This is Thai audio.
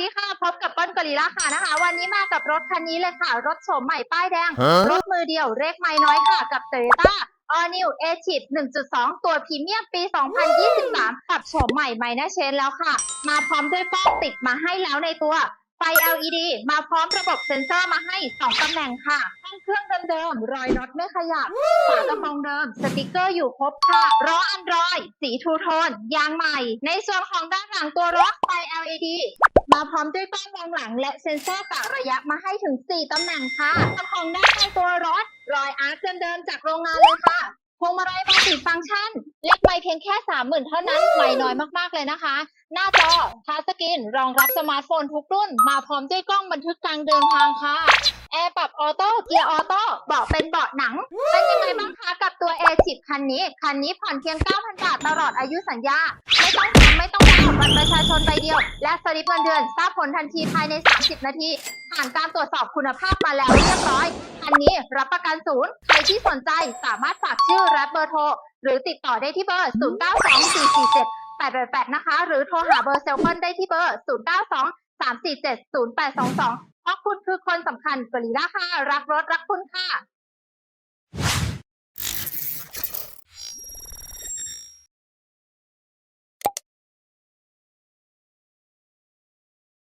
ดีค่ะ พบกับเปิ้ลกอริลล่าค่ะนะคะ วันนี้มากับรถคันนี้เลยค่ะ รถโฉมใหม่ป้ายแดง Huh? รถมือเดียวเลขไม่น้อยค่ะ กับ Toyota All New a c i d 1.2 ตัวพรีเมียมปี 2023กับโฉมใหม่ไมน่าเชนแล้วค่ะ มาพร้อมด้วยกล้องติดมาให้แล้วในตัว ไฟ LED มาพร้อมระบบเซ็นเซอร์มาให้ 2 ตำแหน่งค่ะห้องเครื่องเดิมๆ รอยน็อตไม่ขยับฝากระโปรงเดิม สติกเกอร์อยู่ครบค่ะล้ออันดรอย สีทูโทน ยางใหม่ ในส่วนของด้านหลังตัวรถไฟ LED มาพร้อมด้วยกล้องมองหลังและเซ็นเซอร์กะระยะมาให้ถึง 4 ตำแหน่งค่ะส่วนของได้ในตัวรถ รอยอาร์ตเดิมๆจากโรงงานเลยค่ะพวงมาลัยมาติดฟังก์ชัน เล็กไปเพียงแค่ 30,000 เท่านั้นใหม่น้อยมากๆเลยนะคะ หน้าจอทัชสกรีนรองรับสมาร์ทโฟนทุกรุ่น มาพร้อมด้วยกล้องบันทึกการเดินทางค่ะ อร์ปรับออโต้เกียร์ออโต้เบาะเป็นเบาะหนัง เป็นยังไงบ้างคะกับตัว A10 คันนี้ คันนี้ผ่อนเพียง 9,000 บาทตลอดอายุสัญญา ไม่ต้องทำไม่ต้องดาวน์บัตรประชาชนใบเดียว และสลิปเงินเดือนทราบผลทันทีภายใน 30 นาที ผ่านการตรวจสอบคุณภาพมาแล้วเรียบร้อย คันนี้รับประกันศูนย์ ใครที่สนใจสามารถฝากชื่อและเบอร์โทร หรือติดต่อได้ที่เบอร์ 092447 888 นะคะ หรือโทรหาเบอร์เซลเปิลได้ที่เบอร์ 092 347 0822 เพราะคุณคือคนสำคัญกอริล่าค่ะ รักรถรักคุณค่ะ